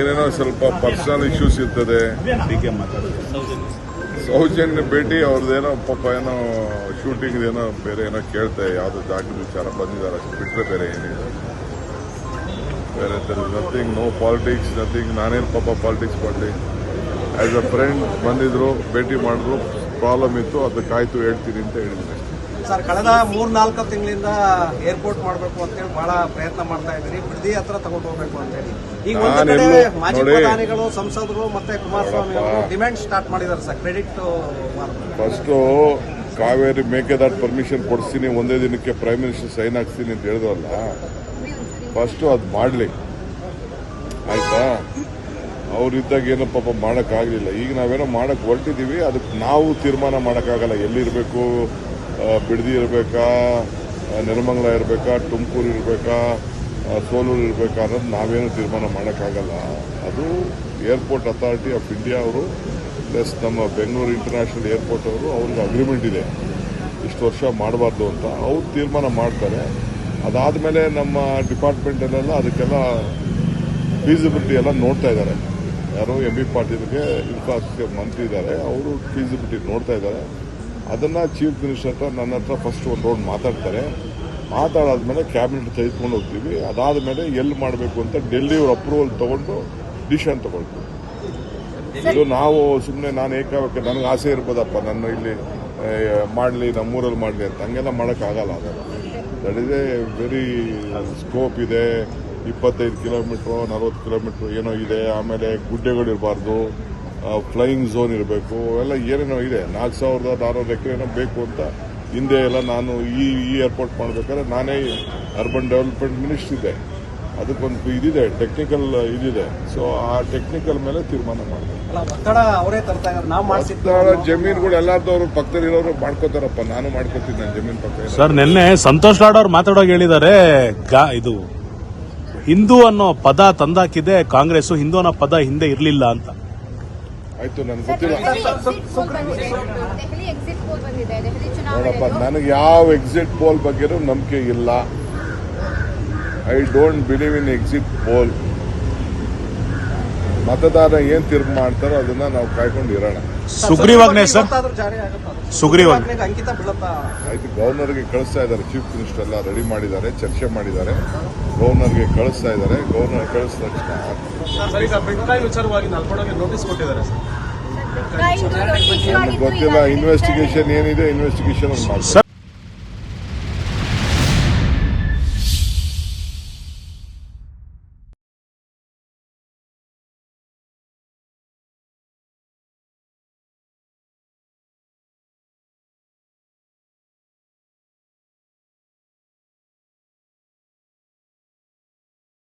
ಏನೇನೋ ಸ್ವಲ್ಪ personal issues ಇರ್ತದೆ. ಸೌಜನ್ಯ ಭೇಟಿ, ಅವ್ರದ್ದೇನೋ ಪಾಪ ಏನೋ ಶೂಟಿಂಗ್ ಏನೋ ಬೇರೆ ಏನೋ ಕೇಳ್ತೆ ಯಾವ್ದು ಜಾಗದ ವಿಚಾರ ಬಂದಿದ್ದಾರೆ, ಅಷ್ಟು ಬಿಟ್ಟರೆ ಬೇರೆ ಏನಿದೆ ಬೇರೆ ನಥಿಂಗ್ ನೋ ಪಾಲಿಟಿಕ್ಸ್ ನಥಿಂಗ್ ನಾನೇನು ಪಾಪ ಪಾಲಿಟಿಕ್ಸ್ ಮಾಡಲಿ. ಆ್ಯಸ್ ಅ ಫ್ರೆಂಡ್ ಬಂದಿದ್ರು, ಭೇಟಿ ಮಾಡಿದ್ರು ಪ್ರಾಬ್ಲಮ್ ಇತ್ತು, ಅದಕ್ಕಾಯ್ತು ಹೇಳ್ತೀನಿ ಅಂತ ಹೇಳಿದ್ದೀನಿ ಅಷ್ಟೇ. ಸರ್ ಕಳೆದ ಮೂರ್ ನಾಲ್ಕು ತಿಂಗಳಿಂದ ಏರ್ಪೋರ್ಟ್ ಮಾಡಬೇಕು ಅಂತೇಳಿ ಬಹಳ ಪ್ರಯತ್ನ ಮಾಡ್ತಾ ಇದ್ದೀರಿ ಬಿಡದಿ ಹತ್ರ ತಗೊಂಡು ಹೋಗ್ಬೇಕು ಅಂತೇಳಿ ಈಗ ಒಂದು ಕಡೆ ಮಾಜಿ. ಪ್ರಧಾನಿಗಳು ಸಂಸದರು ಮತ್ತೆ ಕುಮಾರಸ್ವಾಮಿ ಅವರು ಡಿಮ್ಯಾಂಡ್ ಸ್ಟಾರ್ಟ್ ಮಾಡಿದ್ದಾರೆ sir. Credit first Kaveri Mekedatu permission ಕೊಡಿಸ್ತೀನಿ ಒಂದೇ ದಿನಕ್ಕೆ ಪ್ರೈಮ್ ಮಿನಿಸ್ಟರ್ ಸೈನ್ ಹಾಕ್ತೀನಿ ಅಂತ ಹೇಳಿದ್ರಲ್ಲ ಫಸ್ಟು ಅದು ಮಾಡಲಿ. ಆಯಿತಾ? ಅವರಿದ್ದಾಗ ಏನೋ ಪಾಪ ಮಾಡೋಕ್ಕಾಗಲಿಲ್ಲ. ಈಗ ನಾವೇನೋ ಮಾಡೋಕ್ಕೆ ಹೊರಟಿದ್ದೀವಿ ಅದಕ್ಕೆ ನಾವು ತೀರ್ಮಾನ ಮಾಡೋಕ್ಕಾಗಲ್ಲ. ಎಲ್ಲಿರಬೇಕು? ಬಿಡದಿ ಇರಬೇಕಾ ನಿರ್ಮಂಗಲ ಇರಬೇಕಾ, ತುಮಕೂರು ಇರಬೇಕಾ ಸೋಲೂರು ಇರಬೇಕಾ ಅನ್ನೋದು ನಾವೇನು ತೀರ್ಮಾನ ಮಾಡೋಕ್ಕಾಗಲ್ಲ. ಅದು ಏರ್ಪೋರ್ಟ್ ಅಥಾರಿಟಿ ಆಫ್ ಇಂಡಿಯಾ ಅವರು ಪ್ಲಸ್ ನಮ್ಮ ಬೆಂಗಳೂರು ಇಂಟರ್ನ್ಯಾಷನಲ್ ಏರ್ಪೋರ್ಟ್ ಅವರು, ಅವ್ರಿಗೆ ಅಗ್ರಿಮೆಂಟ್ ಇದೆ. ಇಷ್ಟು ವರ್ಷ ಮಾಡಬಾರ್ದು ಅಂತ ಅವ್ರು ತೀರ್ಮಾನ ಮಾಡ್ತಾರೆ. ಅದಾದಮೇಲೆ ನಮ್ಮ ಡಿಪಾರ್ಟ್ಮೆಂಟಲ್ಲೆಲ್ಲ ಅದಕ್ಕೆಲ್ಲ ಫೀಸಿಬಿಲಿಟಿ ಎಲ್ಲ ನೋಡ್ತಾ ಇದ್ದಾರೆ. ಯಾರೋ ಎಂ ಬಿ ಪಾಟೀಲ್ಗೆ ಇನ್ಫ್ರಾಸ್ಟ್ರಕ್ಚರ್ ಮಂತ್ರಿ ಇದ್ದಾರೆ, ಅವರು ಫೀಸಿಬಿಲಿಟಿ ನೋಡ್ತಾ ಇದ್ದಾರೆ. ಅದನ್ನು ಚೀಫ್ ಮಿನಿಸ್ಟರ್ ಹತ್ರ ನನ್ನ ಹತ್ರ ಫಸ್ಟ್ ಒಂದು ರೌಂಡ್ ಮಾತಾಡ್ತಾರೆ. ಮಾತಾಡಾದ್ಮೇಲೆ ಕ್ಯಾಬಿನೆಟ್ ತೆಗೆದುಕೊಂಡು ಹೋಗ್ತೀವಿ. ಅದಾದ ಮೇಲೆ ಎಲ್ಲಿ ಮಾಡಬೇಕು ಅಂತ ಡೆಲ್ಲಿ ಅವ್ರ ಅಪ್ರೂವಲ್ ತೊಗೊಂಡು ಡಿಸಿಷನ್ ತಗೊಳ್ತೀವಿ. ಇದು ನಾವು ಸುಮ್ಮನೆ ನಾನು ಏಕಾವಕ್ಕೆ ನನಗೆ ಆಸೆ ಇರ್ಬೋದಪ್ಪ. ನನ್ನ ಇಲ್ಲಿ ಮಾಡಲಿ ನಮ್ಮೂರಲ್ಲಿ ಮಾಡಲಿ ಅಂತ. ಹಂಗೆಲ್ಲ ಮಾಡೋಕ್ಕಾಗಲ್ಲ ಅದೆಲ್ಲ that is a very scope ಇದೆ. ಇಪ್ಪತ್ತೈದು ಕಿಲೋಮೀಟ್ರು ನಲ್ವತ್ತು ಕಿಲೋಮೀಟ್ರು ಏನೋ ಇದೆ. ಆಮೇಲೆ ಗುಡ್ಡೆಗಳು ಇರಬಾರ್ದು ಫ್ಲೈಯಿಂಗ್ ಝೋನ್ ಇರಬೇಕು ಎಲ್ಲ ಏನೇನೋ ಇದೆ. ನಾಲ್ಕು ಸಾವಿರದ ನಾನ್ನೂರು ಎಕರೆ ಏನೋ ಬೇಕು ಅಂತ ಹಿಂದೆ ಎಲ್ಲ ನಾನು ಈ ಈ ಏರ್ಪೋರ್ಟ್ ಮಾಡಬೇಕಾದ್ರೆ ನಾನೇ ಅರ್ಬನ್ ಡೆವಲಪ್ಮೆಂಟ್ ಮಿನಿಸ್ಟರ್ ಇದೆ ಅದಕ್ಕೊಂದು ಇದಿದೆ ಟೆಕ್ನಿಕಲ್ ಇದಿದೆ. ಸೊ ಆ ಟೆಕ್ನಿಕಲ್ ಮೇಲೆ ತೀರ್ಮಾನ ಮಾಡಿಸಿದ್ದು ಜಮೀನುಗಳು ಎಲ್ಲಾರ್ದವ್ರು ಪಕ್ಕದಲ್ಲಿ ಇರೋರು ಮಾಡ್ಕೋತಾರಪ್ಪ. ನಾನು ಮಾಡ್ಕೋತೀನಿ ನನ್ನ ಜಮೀನ್ ಪಕ್ಕ ಸರ್ ನಿನ್ನೆ ಸಂತೋಷ್ ಲಾಡ್ ಅವ್ರು ಮಾತಾಡೋಕೆ ಹೇಳಿದ್ದಾರೆ ಗಾ- ಇದು ಹಿಂದೂ ಅನ್ನೋ ಪದ ತಂದಾಕಿದೆ ಕಾಂಗ್ರೆಸ್ ಹಿಂದೂ ಅನ್ನೋ ಪದ ಹಿಂದೆ ಇರಲಿಲ್ಲ ಅಂತ. ಆಯ್ತು ನನ್ಗೆ ಗೊತ್ತಿಲ್ಲ. ದೆಹಲಿ ಎಕ್ಸಿಟ್ ಪೋಲ್ ಬಂದಿದೆ ದೆಹಲಿ ನೋಡಪ್ಪ ಚುನಾವಣೆ ನನಗೆ ಯಾವ ಎಕ್ಸಿಟ್ ಪೋಲ್ ಬಗ್ಗೆನೂ ನಂಬಿಕೆ ಇಲ್ಲ. I don't believe in exit poll ಮತದಾರ ಏನ್ ತೀರ್ಪು ಮಾಡ್ತಾರೋ ಅದನ್ನ ನಾವು ಕಾಯ್ಕೊಂಡು ಇರೋಣ. ಸುಗ್ರೀವಾಜ್ಞೆ ಸರ್? ಸುಗ್ರೀವಾಜ್ಞೆ. ಗವರ್ನರ್ಗೆ ಆಯ್ತು ಗವರ್ನರ್ಗೆ ಕಳಿಸ್ತಾ ಇದ್ದಾರೆ. ಚೀಫ್ ಮಿನಿಸ್ಟರ್ ಎಲ್ಲ ರೆಡಿ ಮಾಡಿದ್ದಾರೆ ಚರ್ಚೆ ಮಾಡಿದ್ದಾರೆ. ಗವರ್ನರ್ಗೆ ಕಳಿಸ್ತಾ ಇದ್ದಾರೆ. ಗವರ್ನರ್ ಕಳಿಸಿದ ತಕ್ಷಣ ಗೊತ್ತಿಲ್ಲ ಇನ್ವೆಸ್ಟಿಗೇಷನ್ ಏನಿದೆ ಇನ್ವೆಸ್ಟಿಗೇಷನ್ ಮಾಡ್ತಾರೆ. ಸರ್